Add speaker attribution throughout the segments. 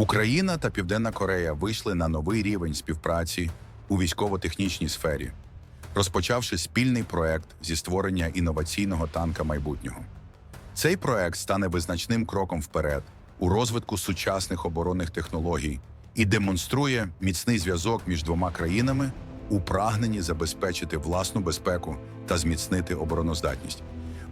Speaker 1: Україна та Південна Корея вийшли на новий рівень співпраці у військово-технічній сфері, розпочавши спільний проект зі створення інноваційного танка майбутнього. Цей проект стане визначним кроком вперед у розвитку сучасних оборонних технологій і демонструє міцний зв'язок між двома країнами у прагненні забезпечити власну безпеку та зміцнити обороноздатність.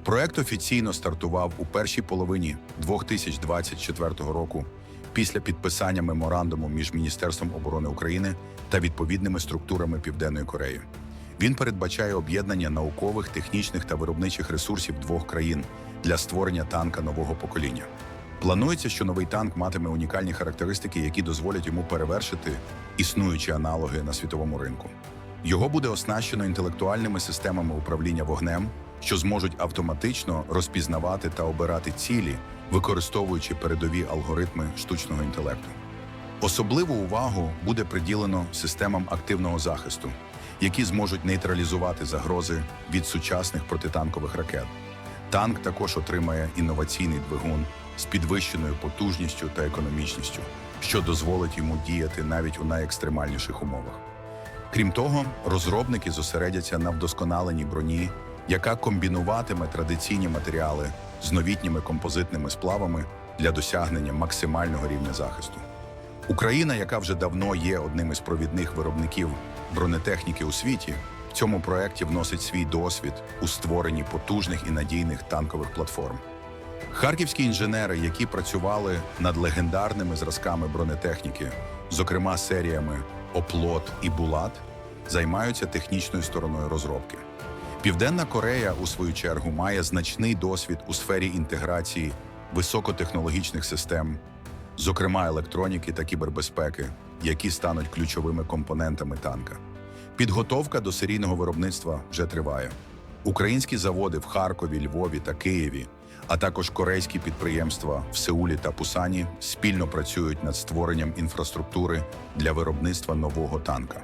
Speaker 1: Проект офіційно стартував у першій половині 2024 року після підписання меморандуму між Міністерством оборони України та відповідними структурами Південної Кореї. Він передбачає об'єднання наукових, технічних та виробничих ресурсів двох країн для створення танка нового покоління. Планується, що новий танк матиме унікальні характеристики, які дозволять йому перевершити існуючі аналоги на світовому ринку. Його буде оснащено інтелектуальними системами управління вогнем, що зможуть автоматично розпізнавати та обирати цілі, використовуючи передові алгоритми штучного інтелекту. Особливу увагу буде приділено системам активного захисту, які зможуть нейтралізувати загрози від сучасних протитанкових ракет. Танк також отримає інноваційний двигун з підвищеною потужністю та економічністю, що дозволить йому діяти навіть у найекстремальніших умовах. Крім того, розробники зосередяться на вдосконаленій броні, яка комбінуватиме традиційні матеріали з новітніми композитними сплавами для досягнення максимального рівня захисту. Україна, яка вже давно є одним із провідних виробників бронетехніки у світі, в цьому проєкті вносить свій досвід у створенні потужних і надійних танкових платформ. Харківські інженери, які працювали над легендарними зразками бронетехніки, зокрема серіями Оплот і Булат, займаються технічною стороною розробки. Південна Корея, у свою чергу, має значний досвід у сфері інтеграції високотехнологічних систем, зокрема електроніки та кібербезпеки, які стануть ключовими компонентами танка. Підготовка до серійного виробництва вже триває. Українські заводи в Харкові, Львові та Києві, а також корейські підприємства в Сеулі та Пусані спільно працюють над створенням інфраструктури для виробництва нового танка.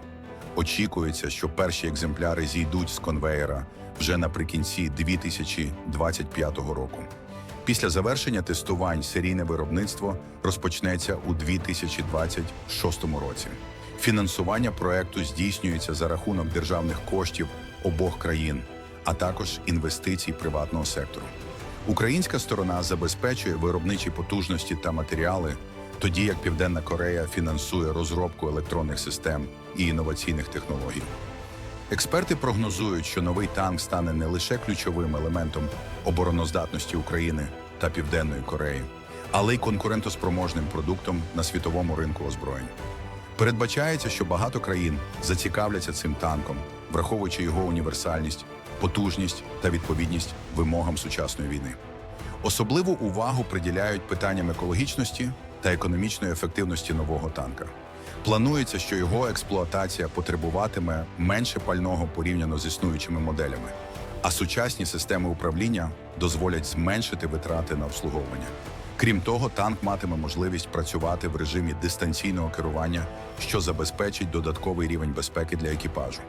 Speaker 1: Очікується, що перші екземпляри зійдуть з конвеєра вже наприкінці 2025 року. Після завершення тестувань серійне виробництво розпочнеться у 2026 році. Фінансування проекту здійснюється за рахунок державних коштів обох країн, а також інвестицій приватного сектору. Українська сторона забезпечує виробничі потужності та матеріали, тоді як Південна Корея фінансує розробку електронних систем і інноваційних технологій. Експерти прогнозують, що новий танк стане не лише ключовим елементом обороноздатності України та Південної Кореї, але й конкурентоспроможним продуктом на світовому ринку озброєнь. Передбачається, що багато країн зацікавляться цим танком, враховуючи його універсальність, потужність та відповідність вимогам сучасної війни. Особливу увагу приділяють питанням екологічності та економічної ефективності нового танка. Планується, що його експлуатація потребуватиме менше пального порівняно з існуючими моделями, а сучасні системи управління дозволять зменшити витрати на обслуговування. Крім того, танк матиме можливість працювати в режимі дистанційного керування, що забезпечить додатковий рівень безпеки для екіпажу.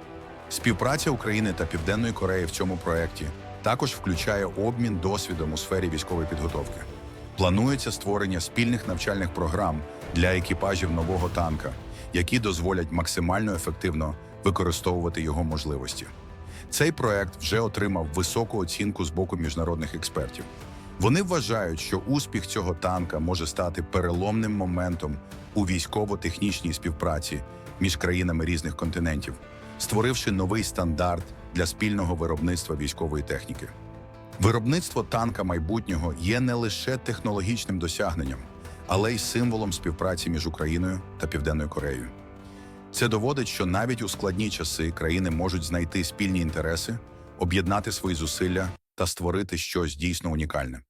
Speaker 1: Співпраця України та Південної Кореї в цьому проєкті також включає обмін досвідом у сфері військової підготовки. Планується створення спільних навчальних програм для екіпажів нового танка, які дозволять максимально ефективно використовувати його можливості. Цей проект вже отримав високу оцінку з боку міжнародних експертів. Вони вважають, що успіх цього танка може стати переломним моментом у військово-технічній співпраці між країнами різних континентів, створивши новий стандарт для спільного виробництва військової техніки. Виробництво танка майбутнього є не лише технологічним досягненням, але й символом співпраці між Україною та Південною Кореєю. Це доводить, що навіть у складні часи країни можуть знайти спільні інтереси, об'єднати свої зусилля та створити щось дійсно унікальне.